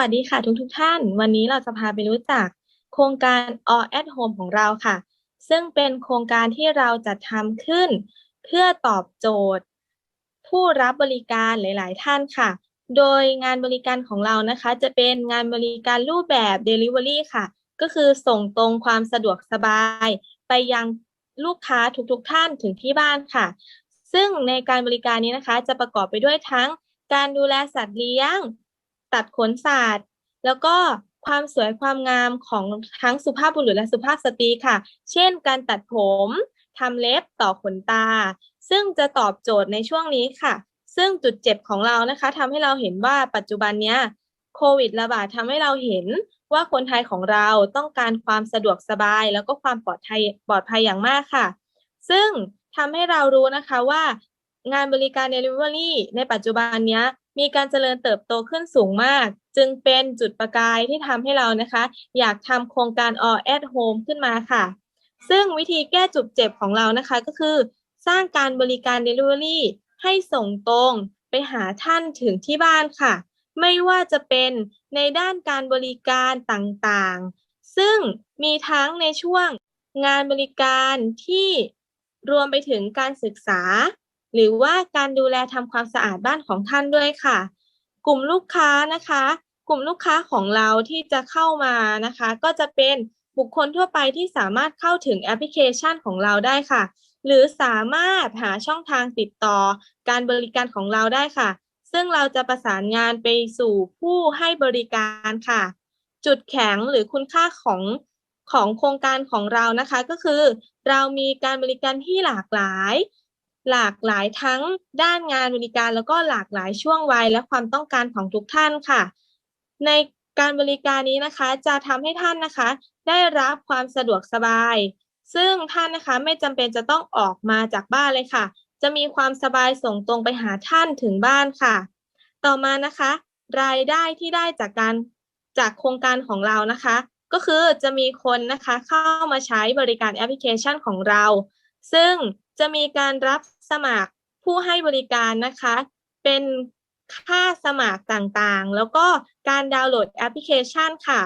วัสดีค่ะทุกทุกท่าน วันนี้เราจะพาไปรู้จัก โครงการ All at Home ของเราค่ะ ซึ่งเป็นโครงการที่เราจัดทำขึ้น เพื่อตอบโจทย์ ผู้รับบริการหลาย ๆ ท่านค่ะ โดยงานบริการของเรานะคะ จะเป็นงานบริการรูปแบบ Delivery ค่ะ ก็คือส่งตรงความสะดวกสบาย ไปยังลูกค้าทุกๆท่านถึงที่บ้านค่ะ ซึ่งในการบริการนี้นะคะ จะประกอบไปด้วยทั้งการดูแลสัตว์เลี้ยง ตัดขนสัตว์แล้วก็ความสวยความงามของทั้งสุภาพบุรุษและสุภาพสตรีค่ะ เช่น การตัดผมทำเล็บต่อขนตา ซึ่งจะตอบโจทย์ในช่วงนี้ค่ะ ซึ่งจุดเจ็บของเรานะคะทำให้เราเห็นว่าปัจจุบันเนี้ยโควิดระบาดทำให้เราเห็นว่าคนไทยของเราต้องการความสะดวกสบาย แล้วก็ความปลอดภัยปลอดภัยอย่างมากค่ะ ซึ่งทำให้เรารู้นะคะว่างานบริการ Delivery ในปัจจุบันนี้มีการเจริญเติบโตขึ้นสูงมาก จึงเป็นจุดประกายที่ทำให้เรานะคะ อยากทำโครงการ All at Home ขึ้นมาค่ะ ซึ่งวิธีแก้จุดเจ็บของเรานะคะก็คือ สร้างการบริการ Delivery ให้ส่งตรงไปหาท่านถึงที่บ้านค่ะ ไม่ว่าจะเป็นในด้านการบริการต่างๆ ซึ่งมีทั้งในช่วงงานบริการที่รวมไปถึงการศึกษา หรือว่าการดูแลทำความสะอาดบ้านของท่านด้วยค่ะ กลุ่มลูกค้านะคะ กลุ่มลูกค้าของเราที่จะเข้ามานะคะ ก็จะเป็นบุคคลทั่วไปที่สามารถเข้าถึงแอปพลิเคชันของเราได้ค่ะ หรือสามารถหาช่องทางติดต่อการบริการของเราได้ค่ะ ซึ่งเราจะประสานงานไปสู่ผู้ให้บริการค่ะ จุดแข็งหรือคุณค่าของของโครงการของเรานะคะก็คือ เรามีการบริการที่หลากหลาย หลากหลายทั้งด้านงานบริการ แล้วก็หลากหลายช่วงวัยและความต้องการของทุกท่านค่ะ ในการบริการนี้นะคะ จะทำให้ท่านนะคะ ได้รับความสะดวกสบาย ซึ่งท่านนะคะไม่จำเป็นจะต้องออกมาจากบ้านเลยค่ะ จะมีความสบายส่งตรงไปหาท่านถึงบ้านค่ะ ต่อมานะคะ รายได้ที่ได้จากการจากโครงการของเรานะคะ ก็คือจะมีคนนะคะเข้ามาใช้บริการแอปพลิเคชันของเรา ซึ่ง จะมีการรับสมัครผู้ให้บริการนะคะ เป็นค่าสมัครต่างๆ แล้วก็การดาวน์โหลดแอปพลิเคชันค่ะ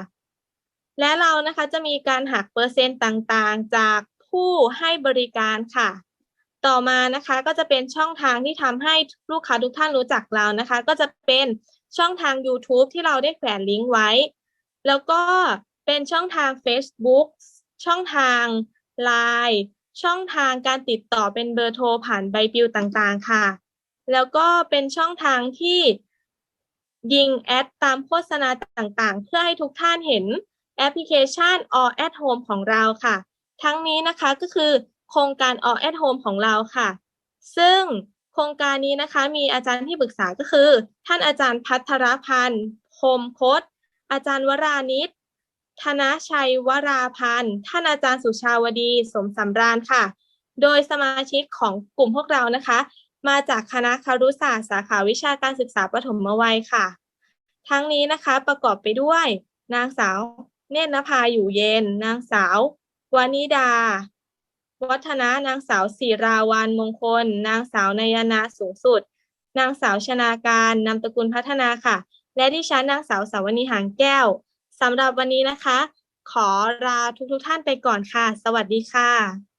และเรานะคะจะมีการหักเปอร์เซ็นต์ต่างๆ จากผู้ให้บริการค่ะ ต่อมานะคะก็จะเป็นช่องทางที่ทำให้ลูกค้าทุกท่านรู้จักเรานะคะ ก็จะเป็นช่องทาง YouTube ที่เราได้แขวนลิงก์ไว้ แล้วก็เป็นช่องทาง Facebook ช่องทาง Line ช่องทางการติดต่อเป็นเบอร์โทรผ่านใบปลิวต่างๆ ค่ะ แล้วก็เป็นช่องทางที่ยิงแอดตามโฆษณาต่างๆ เพื่อให้ทุกท่านเห็นแอปพลิเคชัน All at Home ของเราค่ะ ทั้งนี้นะคะก็คือโครงการ All at Home ของเราค่ะ ซึ่งโครงการนี้นะคะ มีอาจารย์ที่ปรึกษาก็คือ ท่านอาจารย์พัทรพันธ์พรมคตอาจารย์วรานิช ธนชัยวราพันธ์ท่านอาจารย์สุชาวดีสมสำราญค่ะ โดยสมาชิกของกลุ่มพวกเรานะคะ มาจากคณะคารุศาสตร์สาขาวิชาการศึกษาปฐมวัยค่ะ ทั้งนี้นะคะประกอบไปด้วย นางสาว เนตรนภาอยู่เย็น นางสาววานิดา วัฒนะนางสาวศิราวันมงคล นางสาวนายนาสูงสุด นางสาวชนาการนามตระกูลพัฒนาค่ะ และดิฉันนางสาวสาวนีหางแก้ว สำหรับวันนี้นะคะ ขอลาทุกทุกท่านไปก่อนค่ะ สวัสดีค่ะ